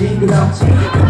징그럽지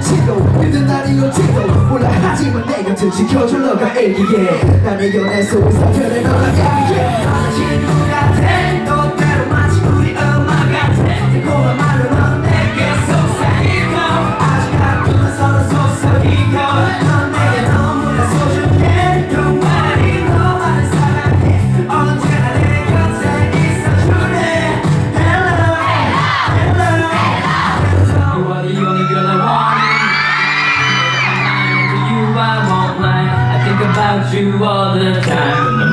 치도 힘든 날이 올지도 몰라. 하지만 내 곁을 지켜줄 너가 일기에 나의 연애 속에서 변해 너가 야기해 친구 같아 about you all the time.